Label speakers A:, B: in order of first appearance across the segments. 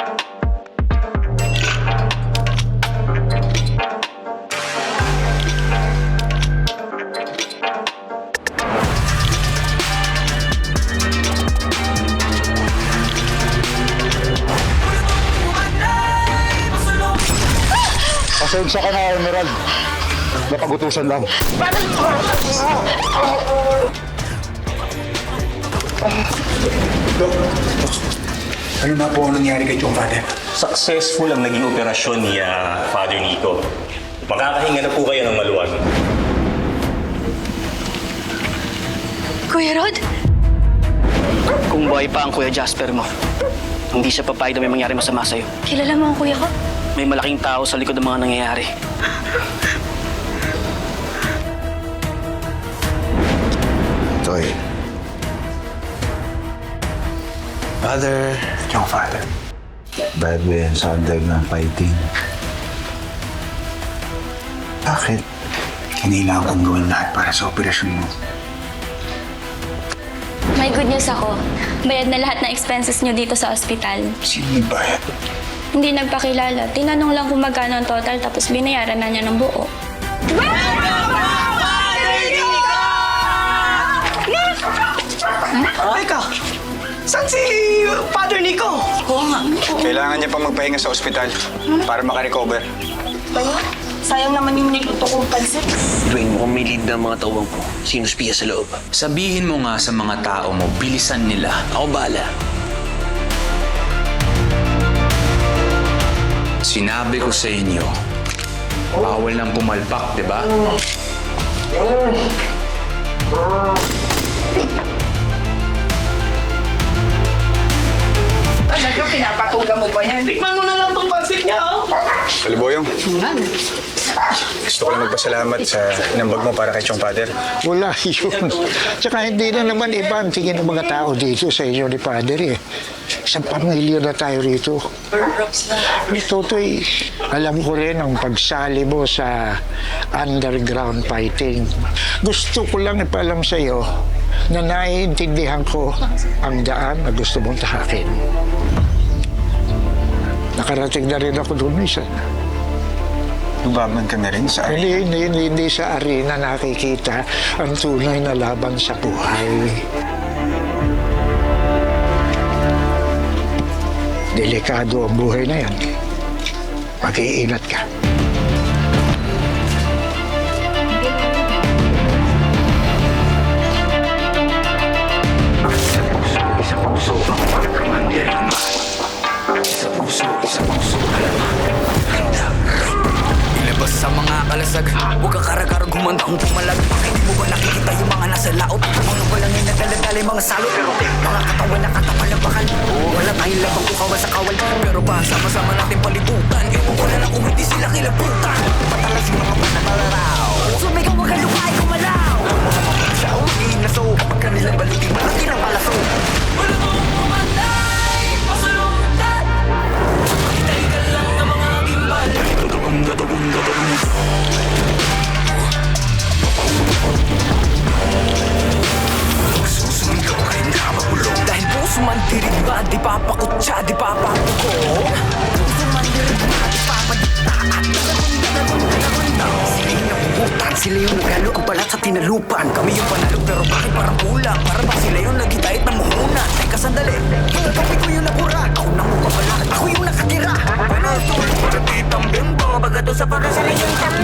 A: Pasensya ka na, Emerald. Napagutusan lang.
B: Ano na po ang nangyari kay Chong Father?
C: Successful ang naging operasyon ni ah, Father Nico. Makakahinga na po kayo ng maluwag.
D: Kuya Rod?
E: Kung buhay pa ang Kuya Jasper mo, hindi siya papayag na may mangyari masama sa'yo.
D: Kilala mo ang kuya ko?
E: May malaking tao sa likod ng mga nangyayari.
A: Toy.
B: Father. Chong Father.
A: Bad ba yan sa ng fighting?
B: Bakit? Kinailangan kong gawin lahat para sa operasyon mo.
D: May good news ako. Bayad na lahat ng expenses nyo dito sa ospital.
B: Sino nagbayad?
D: Hindi nagpakilala. Tinanong lang kung magkano ang total tapos binayaran na niya ng buo.
E: Teka! Saan si Father Nico? Oo nga.
B: Kailangan niya pa magpahinga sa ospital para makarecover.
F: Sayang naman yung niluto kong pansit.
E: Dwayne, mukhang may lead na ang mga tawang ko. Sino spiya sa loob?
G: Sabihin mo nga sa mga tao mo, bilisan nila.
E: Ako bahala.
G: Sinabi ko sa inyo, bawal nang pumalpak, di ba?
F: Talaga, pinapatulang mo ba yan? Tikman mo na lang tong pansit niya, oh.
B: Kaliboyong. Gusto ko lang magpasalamat sa inambag mo para kay Chong Father.
H: Wala yun. Tsaka hindi na naman iba ang tingin ng mga tao dito sa inyo ni Father eh. Isang pamilya na tayo rito. Totoy, alam ko rin ang pagsali mo sa underground fighting. Gusto ko lang ipalam sa iyo na naiintindihan ko ang daan na gusto mong tahakin. Nakarating na rin ako doon isa.
B: Lumaban ka na rin sa
H: Hindi, hindi, hindi, hindi sa arena nakikita ang tunay na laban sa buhay. Delikado ang buhay na yan. Mag-iingat ka.
G: Mga kalasag, huwag kang karagarang gumanda kung pumalag. Hindi mo ba nakikita yung mga nasa laot? Mga walang yung nagdala mga salot. Mga katawan na katapal ng bakal. Wala tayong labang kukawa sa kawal. Pero pa, sama-sama natin palibutan. Ewan ko na lang kung hindi sila kilabutan. Patalas yung mga panatalaraw. Sumigaw wag kang lukay, kumalaw. Mga mapagsaw, inaso. Kapag kanilang balikin, malaki ng palaso. Dahil puso man dirigma, di papakutsa, di papapuko Puso man dirigma, di papadikta At Sila yung napuputan, sila yung nagalo Ang balat sa tinalupan. Kami yung panalo pero bakit parang Para ba sila yung nagitahit ng muhunan Teka sandali, kape ko yung nabura Ako na mo kapala, ako yung nakatira Bagato sa para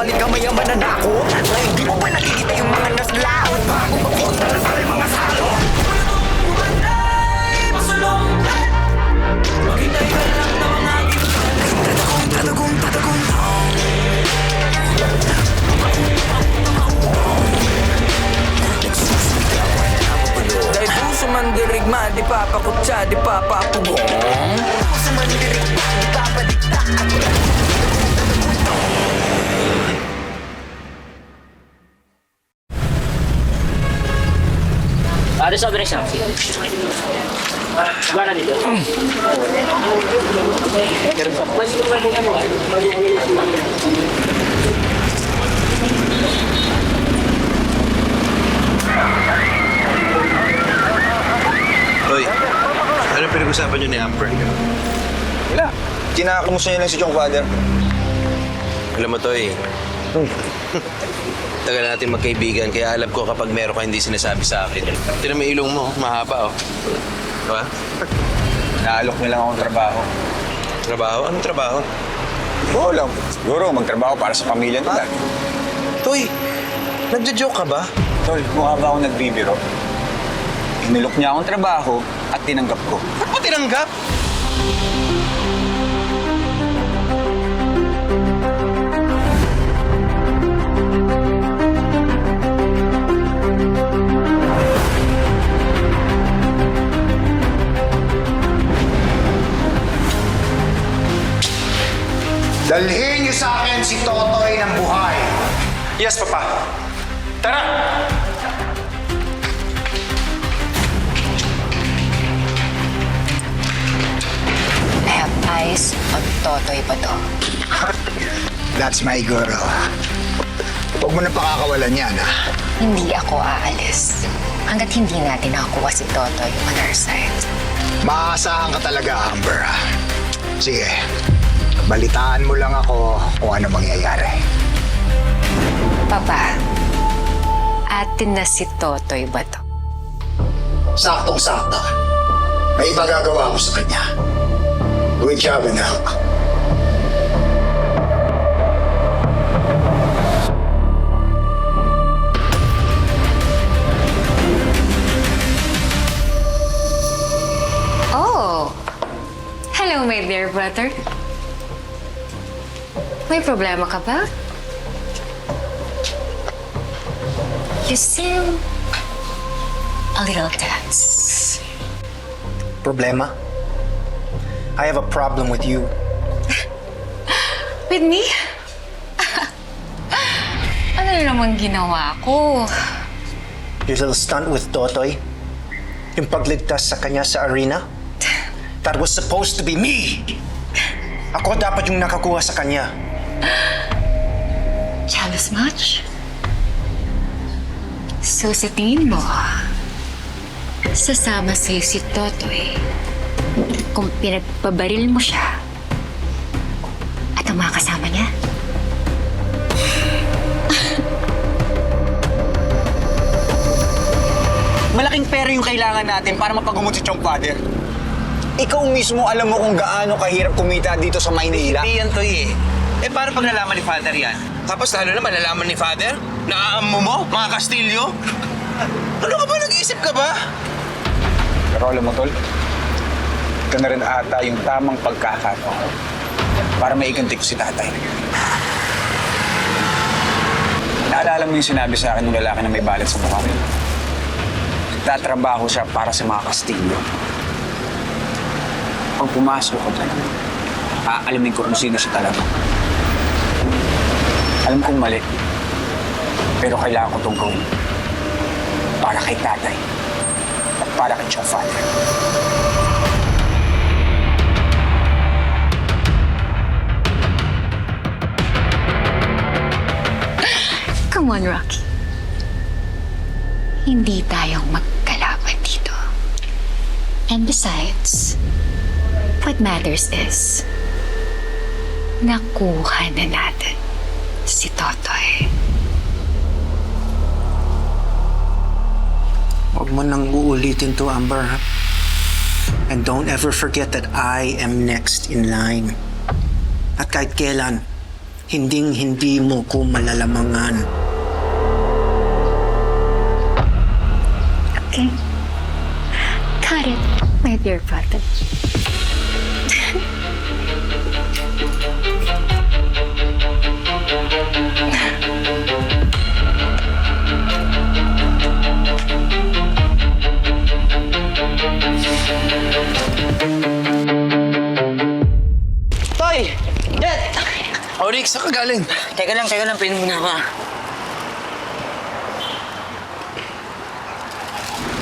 G: Bumalik ka maya mananakot Ngayon di mo ba nakikita yung mga naslaot? Bago makontra na tayo mga salo. Bumanday, masulong Maghintay ka lang na mga Tatagong, tatagong, tatagong Dahil puso man dirigma Di papakutsa, di papapugong Puso man dirigma, di papadikta Ako lang
E: Ada sobre siya. Gana dito.
I: Hoy, ano pinag-usapan niyo ni Amber?
B: Wala. Kinakamusta niya lang si Chong Father.
I: Alam mo, Toy, tagal natin magkaibigan, kaya alam ko kapag meron ka hindi sinasabi sa akin. Tinan mo yung ilong mo, mahaba, oh. Diba?
B: Naalok niya lang akong trabaho.
I: Trabaho? Anong trabaho?
B: Oo lang. Siguro magtrabaho para sa pamilya nila.
I: Toy, nagja-joke ka ba?
B: Tol, mukha ba akong nagbibiro? Inilok niya akong trabaho at tinanggap ko.
I: Ba't mo tinanggap?
H: Dalhin niyo sa akin si Totoy ng buhay.
B: Yes, Papa. Tara!
J: I have eyes on Totoy Bato.
H: That's my girl. Huwag mo na pakakawalan yan, ha?
J: Hindi ako aalis hanggat hindi natin nakakuha si Totoy on our side.
H: Maaasahan ka talaga, Amber. ha? Sige, balitaan mo lang ako kung ano mangyayari.
J: Papa, atin na si Totoy Bato.
H: Saktong-sakto. May iba gagawa ko sa kanya. Good job, anak.
J: Oh! Hello, my dear brother. May problema ka ba? You seem a little tense.
K: Problema? I have a problem with you.
J: With me? ano na naman ginawa ko?
K: Your little stunt with Totoy? Yung pagligtas sa kanya sa arena? That was supposed to be me! Ako dapat yung nakakuha sa kanya.
J: Jealous much? So sa tingin mo, sasama sa'yo si Totoy kung pinagpabaril mo siya at ang mga kasama niya?
B: Malaking pera yung kailangan natin para mapagumot si Chong Father. Ikaw mismo alam mo kung gaano kahirap kumita dito sa Maynila.
I: Hindi yan, Toy, eh. Eh, paano pag nalaman ni Father yan? Tapos lalo naman, nalaman ni Father? Naaamo mo, mga Kastilyo? Ano ka ba? Nag-iisip ka ba?
B: Pero alam mo, Tol, ito na rin ata yung tamang pagkakataon para maiganti ko si tatay. Naalala mo yung sinabi sa akin ng lalaki na may balat sa mukha? Nagtatrabaho siya para sa mga Kastilyo. Pag pumasok ko doon, aalamin ko kung sino siya talaga. Alam kong mali, pero kailangan ko itong gawin. Para kay tatay at para kay Chong Father.
J: Come on, Rocky. Hindi tayong magkalaban dito. And besides, what matters is, nakuha na natin
K: Mo nang uulitin to, Amber. And don't ever forget that I am next in line. At kahit kailan, hinding-hindi mo ko malalamangan.
J: Okay? Got it, my dear brother.
I: Jake, saan ka galing?
E: Teka lang, teka lang, pinin mo na ako. ah.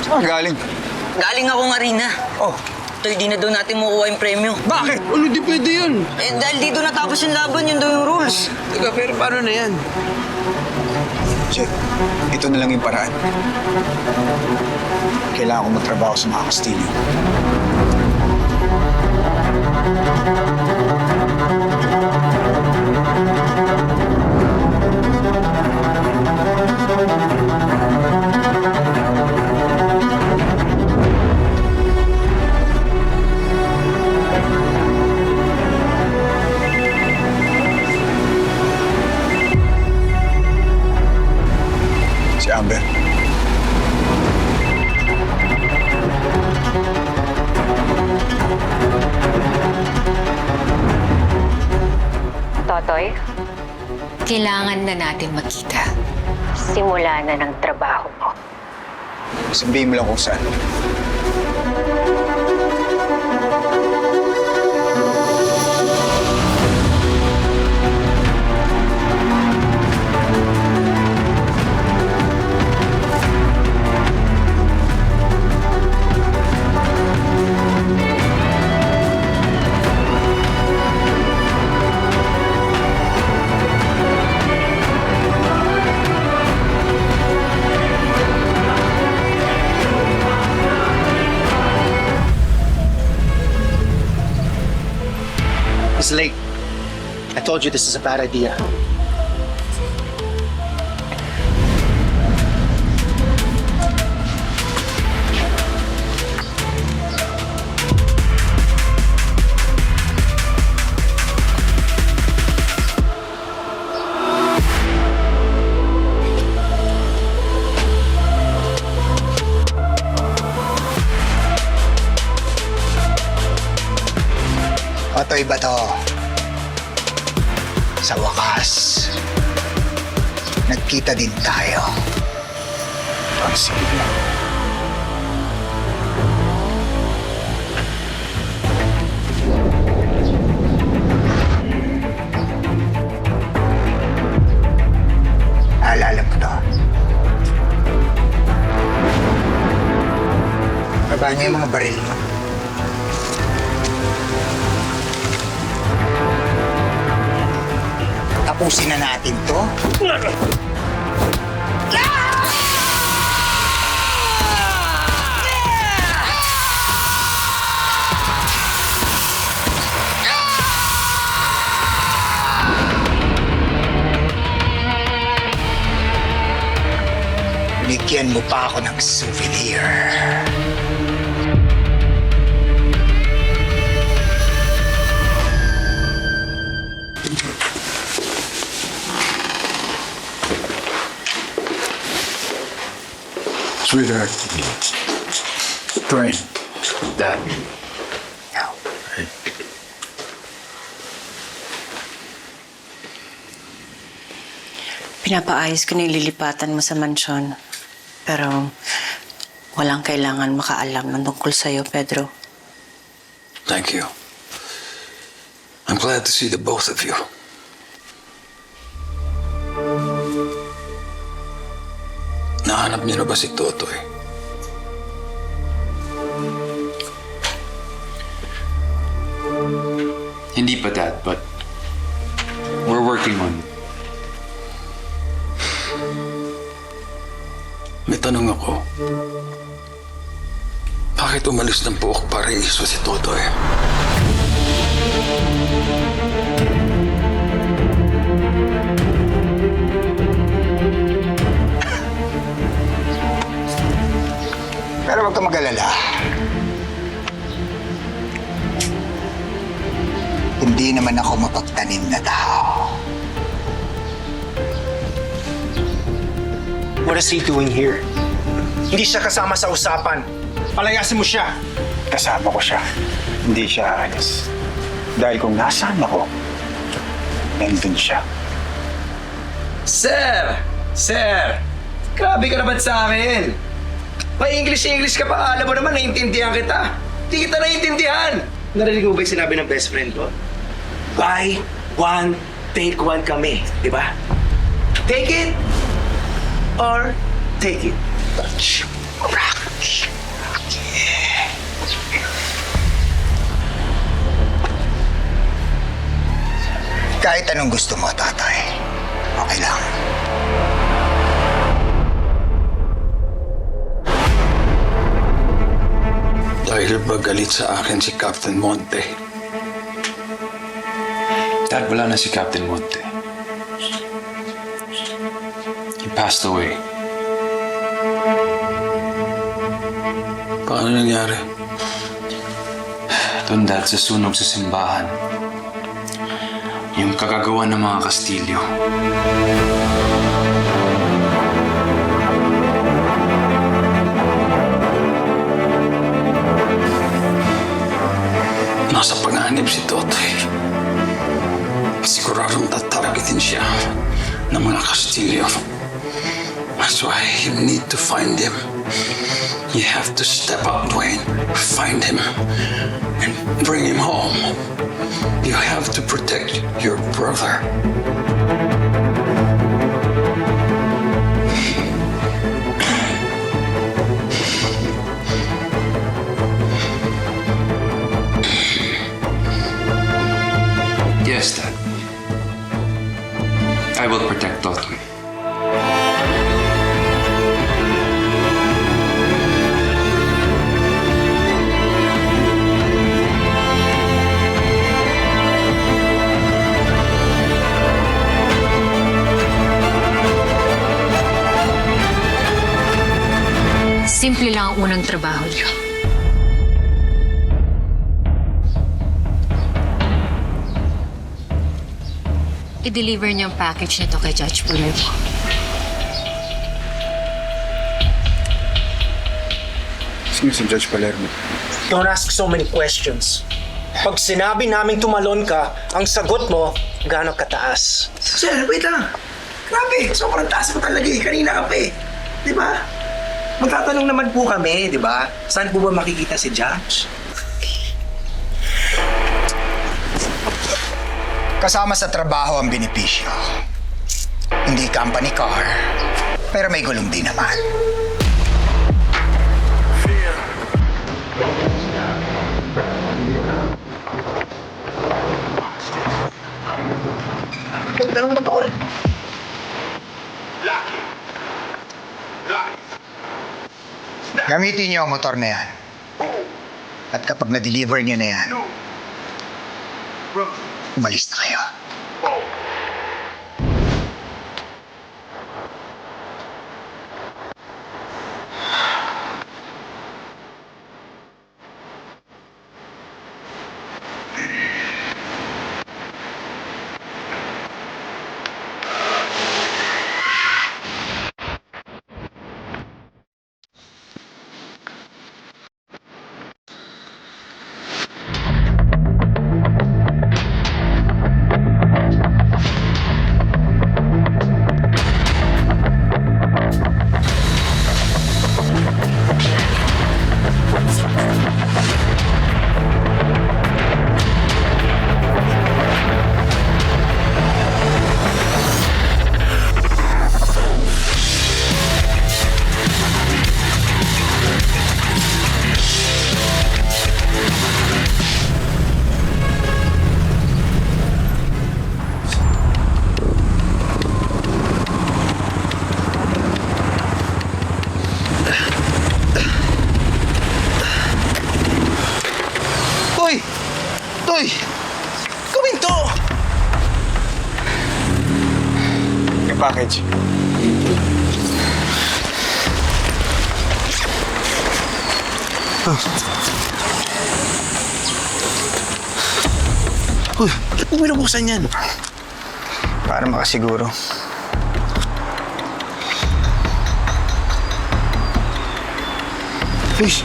B: Saan ka galing?
E: Galing akong arena.
B: Oh,
E: Toy, di na daw natin makuha yung premyo.
B: bakit?
I: Ano, di pwede yun.
E: Eh, dahil dito natapos yung laban, yun daw yung rules.
I: Teka, pero paano na yan?
B: Check. Ito na lang yung paraan. Kailangan ko magtrabaho sa mga Castillo.
J: Totoy, kailangan na natin magkita. Simula na ng trabaho mo.
B: Sabihin mo lang kung saan.
K: It's late. I told you this is a bad idea.
B: Otoy ba to? Sa wakas, nagkita din tayo. Ang sige. Alala mo to. Baba niyo yung mga baril mo. Tapusin na natin to. Bigyan mo pa ako ng souvenir.
A: Sweetheart. Train. Dad.
L: Pinapaayos ko na yung lilipatan mo sa mansyon. Pero walang kailangan makaalam ng tungkol sa'yo, Pedro.
A: Thank you. I'm glad to see the both of you. Niyo na ba si Totoy?
M: Hindi pa, Dad, but we're working on it.
A: May tanong ako. Bakit umalis ng buhok para iso si Totoy?
B: Pero
K: is he doing here? Hindi siya kasama sa usapan. Palayasin mo siya.
B: Kasama ko siya. Hindi siya aalis. Dahil kung nasaan ako, nandun siya.
I: Sir! Sir! Grabe ka naman sa amin! May English-English ka pa. Alam mo naman, naiintindihan kita. Hindi kita naiintindihan. Narinig mo ba yung sinabi ng best friend ko? Buy one,
K: take one kami, di ba? Take it or take it.
N: Kahit anong gusto mo, tatay. Okay lang.
A: Dahil ba galit sa akin si Captain Monte?
M: Dad, wala na si Captain Monte. Passed away.
A: Paano nangyari?
M: Doon, Dad, sa sunog sa simbahan. Yung kagagawa ng mga Kastilyo.
A: Nasa panganib si Totoy. Siguradong tatargetin siya ng mga Kastilyo. That's why you need to find him. You have to step up, Dwayne. Find him and bring him home. You have to protect your brother.
M: Yes, Dad. I will protect Totoy.
J: Lang ang unang trabaho niyo. I-deliver niyo ang package nito kay Judge Palermo.
N: Sino si Judge Palermo?
K: Don't ask so many questions. Pag sinabi naming tumalon ka, ang sagot mo, gaano kataas.
O: Sir, wait lang. Grabe, sobrang taas mo talaga eh. Kanina ka pa eh. Di ba? Magtatanong naman po kami, di ba? Saan po ba makikita si Judge?
N: Kasama sa trabaho ang benepisyo. Hindi company car, pero may gulong din naman.
O: Ganda ng motor.
N: Gamitin niyo ang motor na yan. At kapag na-deliver niyo na yan, umalis na kayo. Package.
O: Uy, bakit mo binubuksan yan?
N: Para makasiguro.
O: Please.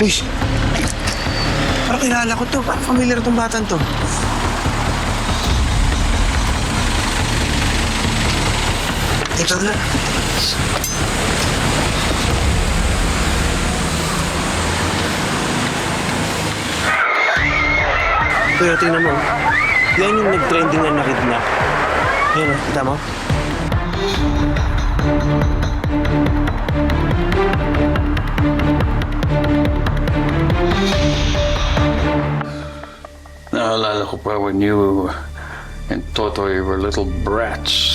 O: Please. Parang kilala ko to. Parang familiar tong batang to. Ito na.
I: Pero tingnan mo, yan yung nag-trending na nakidnap. Yan, oh, kita mo?
A: Naalala ko pa when you and Totoy were little brats.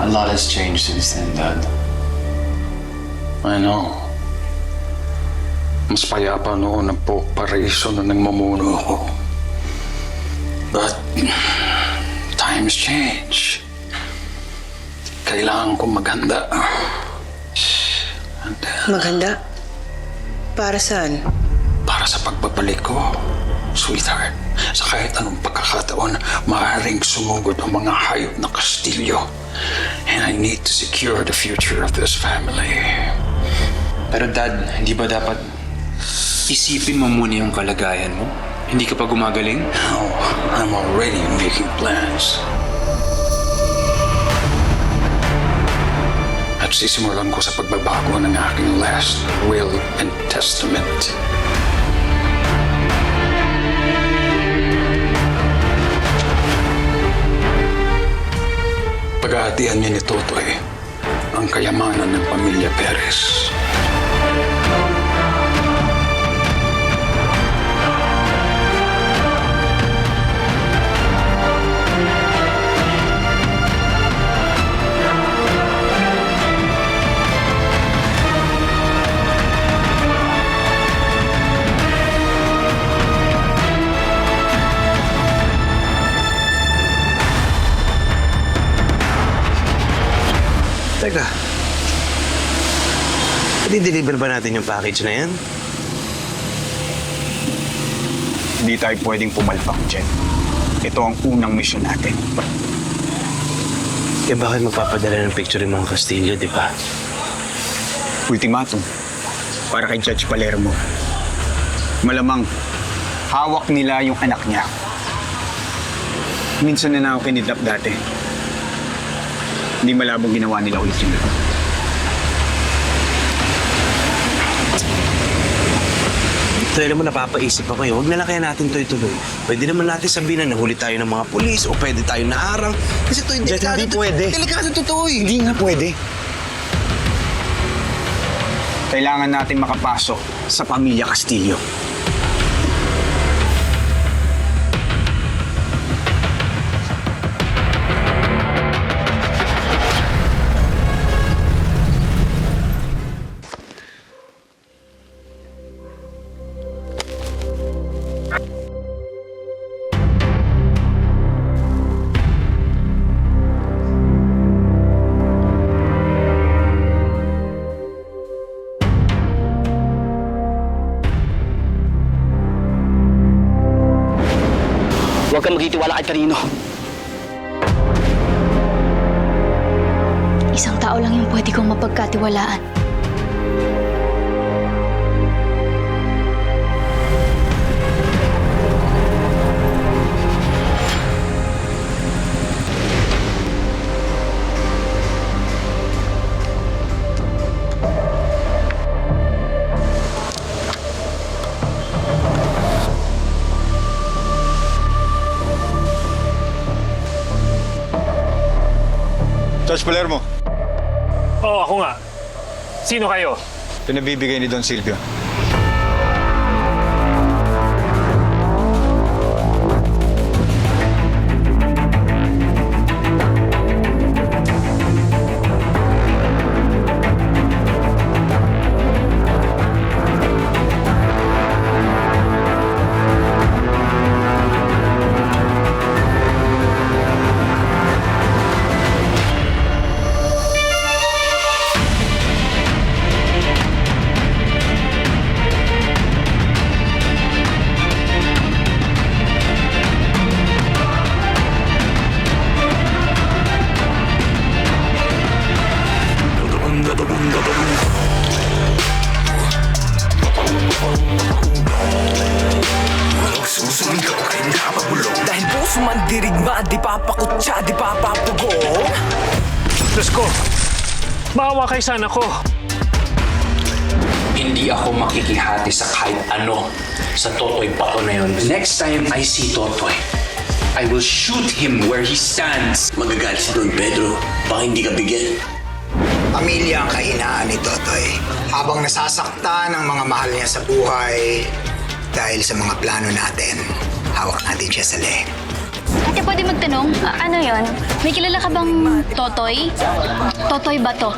M: A lot has changed since then, Dad.
A: I know. Mas payapa noon ang Pope Paraiso na nagmamuno ako. But, times change. Kailangan kong maghanda. And, uh,
L: Maganda? Para saan?
A: para sa pagbabalik ko, sweetheart, sa kahit anong pagkakataon, maaaring sumugod ang mga hayop na Kastilyo. And I need to secure the future of this family.
M: Pero Dad, hindi ba dapat isipin mo muna yung kalagayan mo? Hindi ka pa gumagaling?
A: No, I'm already making plans. At sisimulan ko sa pagbabago ng aking last will and testament. Paghahatian niya ni Totoy ang kayamanan ng pamilya Perez.
I: I-deliver ba natin yung package na yan?
B: Hindi tayo pwedeng pumalpak, Jen. Ito ang unang mission natin.
I: Eh bakit magpapadala ng picture yung mga Castillo, di ba?
B: Ultimatum. Para kay Judge Palermo. Malamang hawak nila yung anak niya. Minsan na na ako kinidnap dati. Hindi malabong ginawa nila ulit yun.
I: Alam mo, napapaisip ako eh. Huwag na lang kaya natin to ituloy. Pwede naman natin sabihin na nahuli tayo ng mga pulis o pwede tayo naharang. Kasi ito,
B: Jet,
I: delikado.
B: hindi pwede.
I: Delikado totoo eh.
B: Hindi nga pwede. Kailangan natin makapasok sa pamilya Castillo.
E: Magtitiwala kay Tarino.
J: Isang tao lang yung pwede kong mapagkatiwalaan.
B: Palermo,
P: Oo, ako nga. Sino kayo?
B: pinabibigay ni Don Silvio.
G: Dahil puso man dirigma, di papakutsa, di papapugo
P: Diyos ko! Maawa kay sana ko.
Q: Hindi ako makikihati sa kahit ano sa Totoy Bato na yun. Next time I see Totoy, I will shoot him where he stands.
C: Magagalit si Don Pedro. Baka hindi ka bigyan.
N: Pamilya ang kahinaan ni Totoy. Habang nasasaktan ang mga mahal niya sa buhay dahil sa mga plano natin, hawak natin siya sa leg.
R: Ate, pwede magtanong? A- ano yon? May kilala ka bang Totoy? Totoy ba to?